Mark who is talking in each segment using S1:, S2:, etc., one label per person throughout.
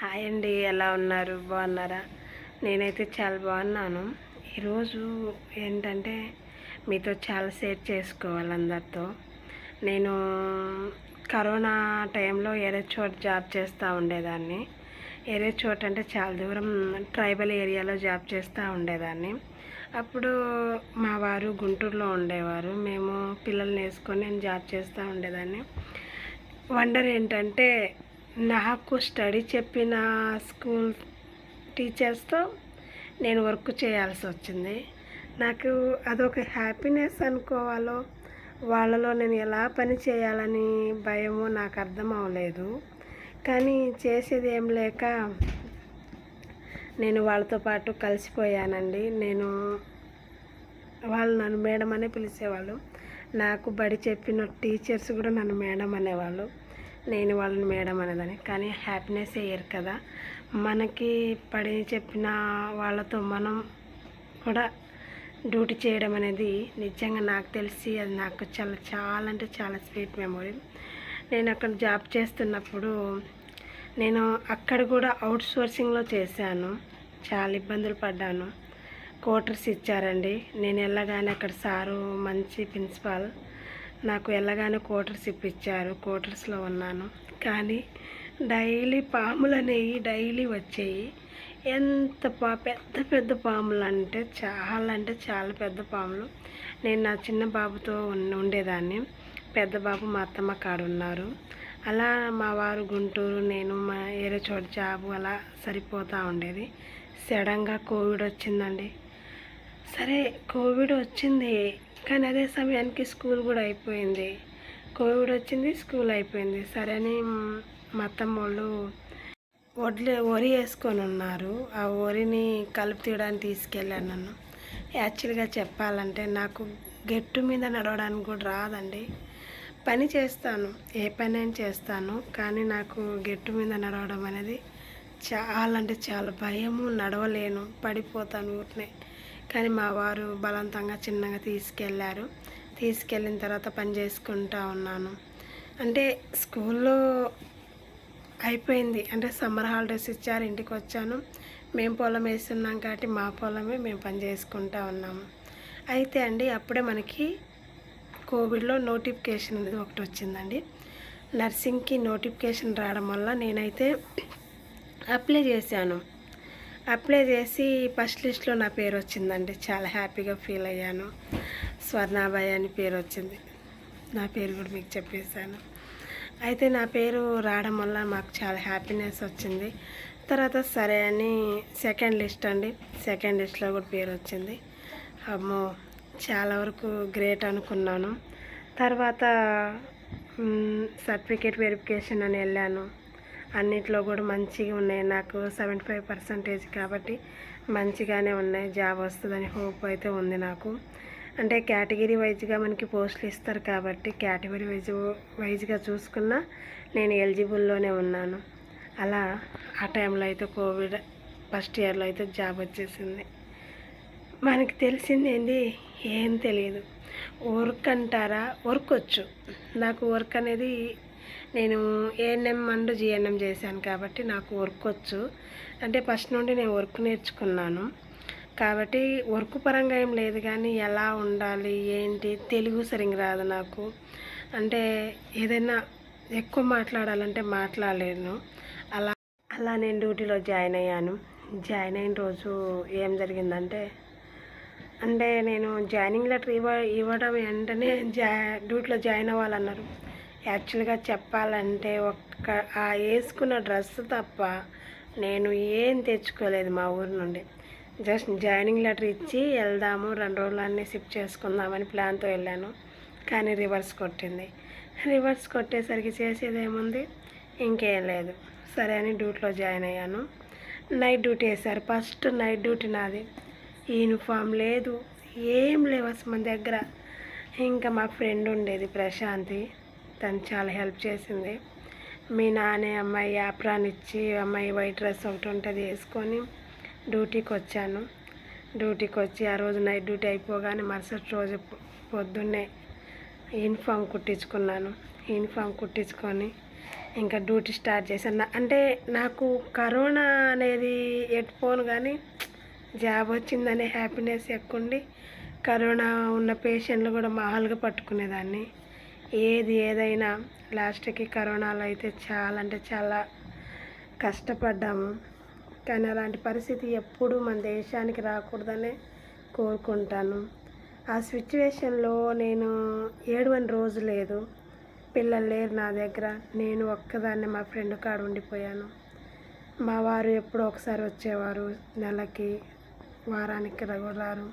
S1: Hi అండి ఎలా ఉన్నారు? బాగున్నారా? నేనైతే చాలా బాగున్నాను. ఈరోజు ఏంటంటే మీతో చాలా షేర్ చేసుకోవాలి అందరితో. నేను కరోనా టైంలో ఏరే చోట జాబ్ చేస్తూ ఉండేదాన్ని. ఏరే చోట అంటే చాలా దూరం ట్రైబల్ ఏరియాలో జాబ్ చేస్తూ ఉండేదాన్ని. అప్పుడు మా వారు గుంటూరులో ఉండేవారు. మేము పిల్లల్ని వేసుకొని నేను జాబ్ చేస్తూ ఉండేదాన్ని. వండర్ ఏంటంటే నాకు స్టడీ చెప్పిన స్కూల్ టీచర్స్తో నేను వర్క్ చేయాల్సి వచ్చింది. నాకు అదొక హ్యాపీనెస్ అనుకోవాలో వాళ్ళలో నేను ఎలా పని చేయాలని భయమో నాకు అర్థం అవ్వలేదు. కానీ చేసేది ఏం లేక నేను వాళ్ళతో పాటు కలిసిపోయానండి. నేను వాళ్ళు నన్ను మేడం అనే పిలిచేవాళ్ళు. నాకు బడి చెప్పిన టీచర్స్ కూడా నన్ను మేడం అనేవాళ్ళు నేను వాళ్ళని మేడం అనేదాన్ని. కానీ హ్యాపీనెస్ వేయరు కదా. మనకి పడి చెప్పిన వాళ్ళతో మనం కూడా డ్యూటీ చేయడం అనేది నిజంగా నాకు తెలిసి అది నాకు చాలా చాలా అంటే చాలా స్వీట్ మెమొరీ. నేను అక్కడ జాబ్ చేస్తున్నప్పుడు నేను అక్కడ కూడా అవుట్ సోర్సింగ్లో చేశాను. చాలా ఇబ్బందులు పడ్డాను. క్వార్టర్స్ ఇచ్చారండి. నేను వెళ్ళగానే అక్కడ సారు మంచి ప్రిన్సిపాల్ నాకు వెళ్ళగానే క్వార్టర్స్ ఇప్పించారు క్వార్టర్స్లో ఉన్నాను. కానీ డైలీ పాములు అనేవి డైలీ వచ్చేవి ఎంత పా పెద్ద పెద్ద పాములు అంటే చాలా అంటే చాలా పెద్ద పాములు. నేను నా చిన్న బాబుతో ఉండేదాన్ని. పెద్ద బాబు మా అత్తమ్మ కాడ ఉన్నారు. అలా మా వారు గుంటూరు నేను మా ఏరే చోట జాబు అలా సరిపోతూ ఉండేది. సడన్గా కోవిడ్ వచ్చిందండి. సరే కోవిడ్ వచ్చింది. కానీ అదే సమయానికి స్కూల్ కూడా అయిపోయింది. కోవిడ్ వచ్చింది స్కూల్ అయిపోయింది. సరే అని మా అత్తమ్మ వాళ్ళు వడ్లు వరి వేసుకొని ఉన్నారు. ఆ వరిని కలుపు తీయడానికి తీసుకెళ్ళాను నన్ను. యాక్చువల్గా చెప్పాలంటే నాకు గెట్టు మీద నడవడానికి కూడా రాదండి. పని చేస్తాను ఏ పని అయినా చేస్తాను. కానీ నాకు గెట్టు మీద నడవడం అనేది చాలా అంటే చాలా భయము నడవలేను పడిపోతాను ఊరినే. కానీ మా వారు బలవంతంగా చిన్నగా తీసుకెళ్ళారు తీసుకెళ్ళిన తర్వాత పని చేసుకుంటా ఉన్నాను. అంటే స్కూల్లో అయిపోయింది. అంటే సమ్మర్ హాలిడేస్ ఇచ్చారు ఇంటికి వచ్చాను. మేము పొలం వేస్తున్నాం కాబట్టి మా పొలమే మేము పని చేసుకుంటా ఉన్నాము. అయితే అండి అప్పుడే మనకి కోవిడ్లో నోటిఫికేషన్ అనేది ఒకటి వచ్చిందండి. నర్సింగ్కి నోటిఫికేషన్ రావడం వల్ల నేనైతే అప్లై చేశాను. అప్లై చేసి ఫస్ట్ లిస్ట్లో నా పేరు వచ్చిందండి. చాలా హ్యాపీగా ఫీల్ అయ్యాను. స్వర్ణాబాయి అని పేరు వచ్చింది. నా పేరు కూడా మీకు చెప్పేశాను. అయితే నా పేరు రావడం వల్ల మాకు చాలా హ్యాపీనెస్ వచ్చింది. తర్వాత సరే అని సెకండ్ లిస్ట్ అండి. సెకండ్ లిస్ట్లో కూడా పేరు వచ్చింది. అమ్మో చాలా వరకు గ్రేట్ అనుకున్నాను. తర్వాత సర్టిఫికేట్ వెరిఫికేషన్ అని వెళ్ళాను. అన్నిట్లో కూడా మంచిగా ఉన్నాయి. నాకు సెవెంటీ ఫైవ్ పర్సెంటేజ్ కాబట్టి మంచిగానే ఉన్నాయి. జాబ్ వస్తుందని హోప్ అయితే ఉంది నాకు. అంటే కేటగిరీ వైజ్గా మనకి పోస్టులు ఇస్తారు కాబట్టి కేటగిరీ వైజ్ వైజ్గా చూసుకున్నా నేను ఎలిజిబుల్లోనే ఉన్నాను. అలా ఆ టైంలో అయితే కోవిడ్ ఫస్ట్ ఇయర్లో అయితే జాబ్ వచ్చేసింది. మనకి తెలిసింది ఏంది? ఏం తెలియదు వర్క్ అంటారా? వర్క్ వచ్చు. నాకు వర్క్ అనేది నేను ఏఎన్ఎం అండ్ జిఎన్ఎం చేశాను కాబట్టి నాకు వర్క్ వచ్చు అంటే ఫస్ట్ నుండి నేను వర్క్ నేర్చుకున్నాను. కాబట్టి వర్క్ పరంగా ఏం లేదు కానీ ఎలా ఉండాలి ఏంటి తెలుగు సరిగ్గా రాదు నాకు. అంటే ఏదైనా ఎక్కువ మాట్లాడాలంటే మాట్లాడలేను. అలా అలా నేను డ్యూటీలో జాయిన్ అయ్యాను. జాయిన్ అయిన రోజు ఏం జరిగిందంటే అంటే నేను జాయినింగ్ లెటర్ ఇవ్వ ఇవ్వడం వెంటనే జా డ్యూటీలో జాయిన్ అవ్వాలన్నారు. యాక్చువల్గా చెప్పాలంటే ఒక్క ఆ వేసుకున్న డ్రెస్ తప్ప నేను ఏం తెచ్చుకోలేదు మా ఊరి నుండి. జస్ట్ జాయినింగ్ లెటర్ ఇచ్చి వెళ్దాము రెండు రోజులు అన్నీ షిఫ్ట్ చేసుకుందామని ప్లాన్తో వెళ్ళాను. కానీ రివర్స్ కొట్టింది. రివర్స్ కొట్టేసరికి చేసేది ఏముంది? ఇంకేం లేదు. సరే అని డ్యూటీలో జాయిన్ అయ్యాను. నైట్ డ్యూటీ వేశారు. ఫస్ట్ నైట్ డ్యూటీ నాది. యూనిఫామ్ లేదు. ఏం లేవు అసలు మన దగ్గర. ఇంకా మా ఫ్రెండ్ ఉండేది ప్రశాంతి. తను చాలా హెల్ప్ చేసింది. మీ నాన్న అమ్మాయి యాప్రాన్ ఇచ్చి అమ్మాయి వైట్ డ్రెస్ ఒకటి ఉంటుంది వేసుకొని డ్యూటీకి వచ్చాను. డ్యూటీకి వచ్చి ఆ రోజు నైట్ డ్యూటీ అయిపోగానే మరుసటి రోజు పొద్దున్నే యూనిఫామ్ కుట్టించుకున్నాను. యూనిఫామ్ కుట్టించుకొని ఇంకా డ్యూటీ స్టార్ట్ చేశాను. అంటే నాకు కరోనా అనేది ఎట్టుపోను కానీ జాబ్ వచ్చిందనే హ్యాపీనెస్ ఎక్కువండి కరోనా ఉన్న పేషెంట్లు కూడా మామూలుగా పట్టుకునేదాన్ని. ఏది ఏదైనా లాస్ట్కి కరోనాలో అయితే చాలా అంటే చాలా కష్టపడ్డాము. కానీ అలాంటి పరిస్థితి ఎప్పుడూ మన దేశానికి రాకూడదనే కోరుకుంటాను. ఆ సిచ్యువేషన్లో నేను ఏడవని రోజు లేదు. పిల్లలు లేరు నా దగ్గర. నేను ఒక్కదాన్నే మా ఫ్రెండ్ కాడ ఉండిపోయాను. మా వారు ఎప్పుడో ఒకసారి వచ్చేవారు. నెలకి వారానికి రారు.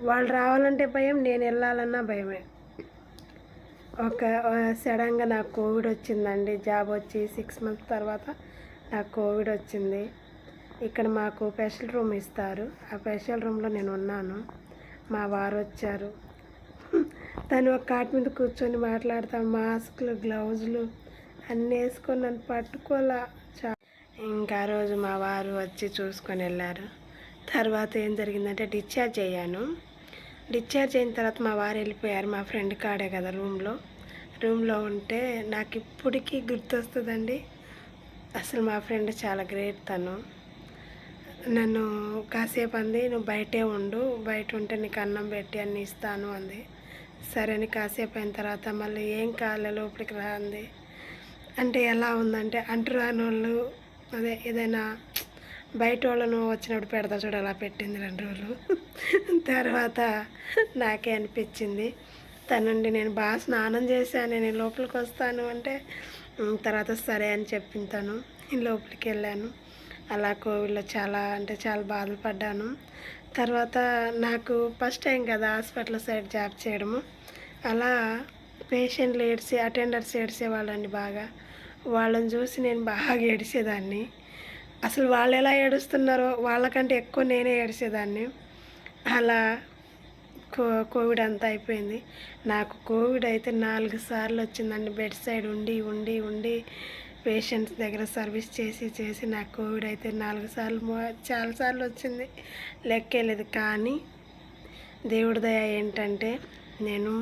S1: వాళ్ళు రావాలంటే భయం నేను వెళ్ళాలన్నా భయమే. ఒక సడన్గా నాకు కోవిడ్ వచ్చిందండి. జాబ్ వచ్చి సిక్స్ మంత్స్ తర్వాత నాకు కోవిడ్ వచ్చింది. ఇక్కడ మాకు స్పెషల్ రూమ్ ఇస్తారు. ఆ స్పెషల్ రూమ్లో నేను ఉన్నాను. మా వారు వచ్చారు. తను ఒక కాట్ మీద కూర్చొని మాట్లాడతాం మాస్క్లు గ్లౌజులు అన్నీ వేసుకొని నన్ను పట్టుకోలే చా. ఇంకా రోజు మా వారు వచ్చి చూసుకొని వెళ్ళారు. తర్వాత ఏం జరిగిందంటే డిశ్చార్జ్ అయ్యాను. డిశ్చార్జ్ అయిన తర్వాత మా వారు వెళ్ళిపోయారు మా ఫ్రెండ్ కాడే కదా రూమ్లో. రూమ్లో ఉంటే నాకు ఇప్పటికీ గుర్తొస్తుందండి. అసలు మా ఫ్రెండ్ చాలా గ్రేట్ తను. నన్ను కాసేపు అంది నువ్వు బయటే ఉండు బయట ఉంటే నీకు అన్నం పెట్టి అన్ని ఇస్తాను అంది. సరే అని కాసేపు అయిన తర్వాత మళ్ళీ ఏం కాలే లోపలికి రా అంది. అంటే ఎలా ఉందంటే అంటురాని వాళ్ళు అదే ఏదైనా బయట వాళ్ళను వచ్చినప్పుడు పెడతా చూడు అలా పెట్టింది రెండు రోజులు. తర్వాత నాకే అనిపించింది. తనండి నేను బాగా స్నానం చేశాను నేను లోపలికి వస్తాను అంటే తర్వాత సరే అని చెప్పింతాను తను. నేను లోపలికి వెళ్ళాను. అలా కోవిడ్లో చాలా అంటే చాలా బాధలు పడ్డాను. తర్వాత నాకు ఫస్ట్ టైం కదా హాస్పిటల్ సైడ్ జాబ్ చేయడము. అలా పేషెంట్లు ఏడ్చి అటెండర్స్ ఏడ్చేవాళ్ళండి బాగా. వాళ్ళని చూసి నేను బాగా ఏడిసేదాన్ని అసలు వాళ్ళు ఎలా ఏడుస్తున్నారో వాళ్ళకంటే ఎక్కువ నేనే ఏడ్చేదాన్ని. అలా కో కోవిడ్ అంతా అయిపోయింది. నాకు కోవిడ్ అయితే నాలుగు సార్లు వచ్చిందండి. బెడ్ సైడ్ ఉండి ఉండి ఉండి పేషెంట్స్ దగ్గర సర్వీస్ చేసి చేసి నాకు కోవిడ్ అయితే నాలుగు సార్లు చాలా చాలాసార్లు వచ్చింది. లెక్కేలేదు. కానీ దేవుడి దయ ఏంటంటే నేను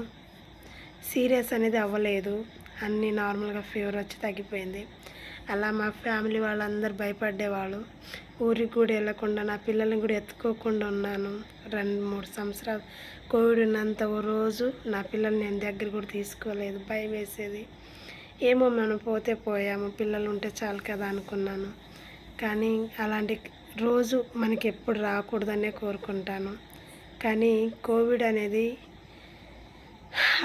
S1: సీరియస్ అనేది అవ్వలేదు. అన్నీ నార్మల్గా ఫీవర్ వచ్చి తగ్గిపోయింది. అలా మా ఫ్యామిలీ వాళ్ళందరూ భయపడేవాళ్ళు ఊరికి కూడా వెళ్ళకుండా నా పిల్లల్ని కూడా ఎత్తుకోకుండా ఉన్నాను. రెండు మూడు సంవత్సరాలు కోవిడ్ ఉన్నంత ఓ రోజు నా పిల్లల్ని నేను దగ్గర కూడా తీసుకోలేదు. భయం వేసేది. ఏమో మనం పోతే పోయాము పిల్లలు ఉంటే చాలు కదా అనుకున్నాను. కానీ అలాంటి రోజు మనకి ఎప్పుడు రాకూడదనే కోరుకుంటాను. కానీ కోవిడ్ అనేది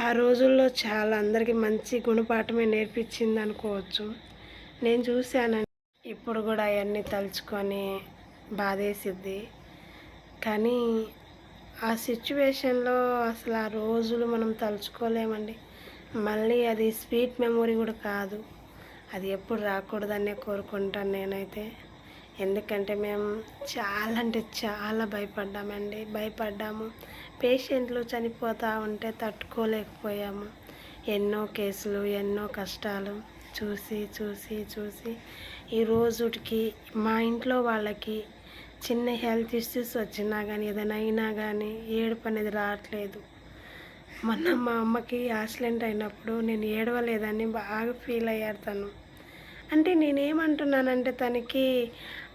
S1: ఆ రోజుల్లో చాలా అందరికీ మంచి గుణపాఠమే నేర్పించింది అనుకోవచ్చు. నేను చూశాను. ఇప్పుడు కూడా అవన్నీ తలుచుకొని బాధేసిద్ది. కానీ ఆ సిచ్యువేషన్లో అసలు ఆ రోజులు మనం తలుచుకోలేమండి. మళ్ళీ అది స్వీట్ మెమొరీ కూడా కాదు. అది ఎప్పుడు రాకూడదనే కోరుకుంటాను నేనైతే. ఎందుకంటే మేము చాలా అంటే చాలా భయపడ్డామండి. భయపడ్డాము. పేషెంట్లు చనిపోతూ ఉంటే తట్టుకోలేకపోయాము. ఎన్నో కేసులు ఎన్నో కష్టాలు. చూసి చూసి చూసి ఈ రోజుకి మా ఇంట్లో వాళ్ళకి చిన్న హెల్త్ ఇష్యూస్ వచ్చినా కానీ ఏదైనా అయినా కానీ ఏడుపు అనేది రావట్లేదు. మొన్న మా అమ్మకి యాక్సిడెంట్ అయినప్పుడు నేను ఏడవలేదని బాగా ఫీల్ అయ్యారు తను. అంటే నేనేమంటున్నానంటే తనకి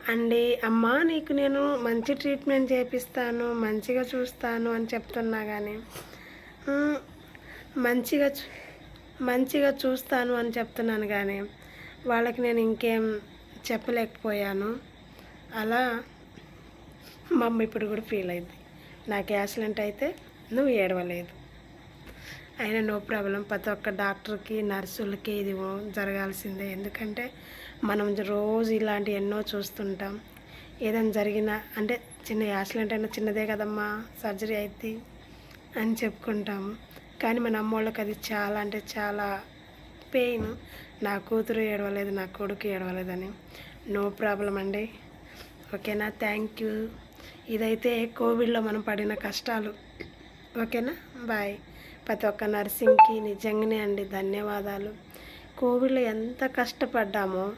S1: అండి అమ్మా నీకు నేను మంచి ట్రీట్మెంట్ చేపిస్తాను మంచిగా చూస్తాను అని చెప్తున్నా కానీ మంచిగా చూ- మంచిగా చూస్తాను అని చెప్తున్నాను కానీ వాళ్ళకి నేను ఇంకేం చెప్పలేకపోయాను. అలా మా అమ్మ ఇప్పుడు కూడా ఫీల్ అయింది. నాకు యాక్సిడెంట్ అయితే నువ్వు ఏడవలేదు. అయినా నో ప్రాబ్లం. ప్రతి ఒక్క డాక్టర్కి నర్సులకి ఇది జరగాల్సిందే. ఎందుకంటే మనం రోజు ఇలాంటి ఎన్నో చూస్తుంటాం. ఏదైనా జరిగినా అంటే చిన్న యాక్సిడెంట్ అయినా చిన్నదే కదమ్మా సర్జరీ అయితే అని చెప్పుకుంటాము. కానీ మన అమ్మోళ్ళకి అది చాలా అంటే చాలా పెయిన్ నా కూతురు ఏడవలేదు నా కొడుకు ఏడవలేదని. నో ప్రాబ్లం అండి. ఓకేనా? థ్యాంక్ యూ ఇదైతే కోవిడ్లో మనం పడిన కష్టాలు. ఓకేనా? బాయ్ ప్రతి ఒక్క నర్సింగ్కి నిజంగానే అండి ధన్యవాదాలు. కోవిడ్లో ఎంత కష్టపడ్డామో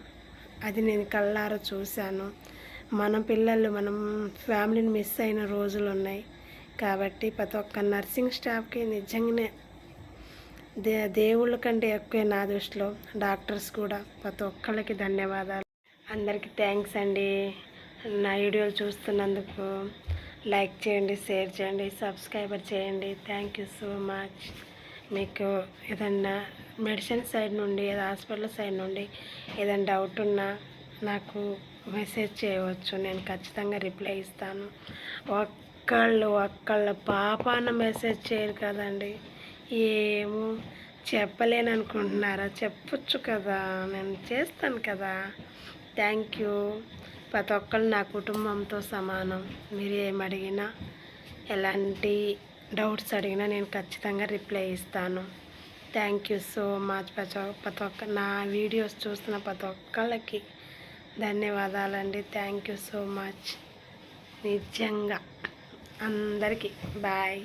S1: అది నేను కళ్ళారా చూశాను. మన పిల్లలు మనం ఫ్యామిలీని మిస్ అయిన రోజులు ఉన్నాయి. కాబట్టి ప్రతి ఒక్క నర్సింగ్ స్టాఫ్కి నిజంగానే దే దేవుళ్ళ కంటే ఎక్కువ నా దృష్టిలో డాక్టర్స్ కూడా. ప్రతి ఒక్కళ్ళకి ధన్యవాదాలు. అందరికీ థ్యాంక్స్ అండి. నా వీడియోలు చూస్తున్నందుకు లైక్ చేయండి షేర్ చేయండి సబ్స్క్రైబర్ చేయండి. Thank you so much. మీకు ఏదన్నా మెడిసిన్ సైడ్ నుండి ఏదో హాస్పిటల్ సైడ్ నుండి ఏదైనా డౌట్ ఉన్నా నాకు మెసేజ్ చేయవచ్చు. నేను ఖచ్చితంగా రిప్లై ఇస్తాను. ఒక్కళ్ళు ఒక్కళ్ళ పాపాన మెసేజ్ చేయరు కదండి. ఏమో చెప్పలేను అనుకుంటున్నారా చెప్పొచ్చు కదా నేను చేస్తాను కదా. Thank you. ప్రతి ఒక్కళ్ళు నా కుటుంబంతో సమానం. మీరు ఏమడిగినా అడిగినా ఎలాంటి డౌట్స్ అడిగినా నేను ఖచ్చితంగా రిప్లై ఇస్తాను. Thank you so much. ప్రతి ప్రతి ఒక్క నా వీడియోస్ చూస్తున్న ప్రతి ఒక్కళ్ళకి ధన్యవాదాలండి. Thank you so much. నిజంగా. అందరికీ. బాయ్.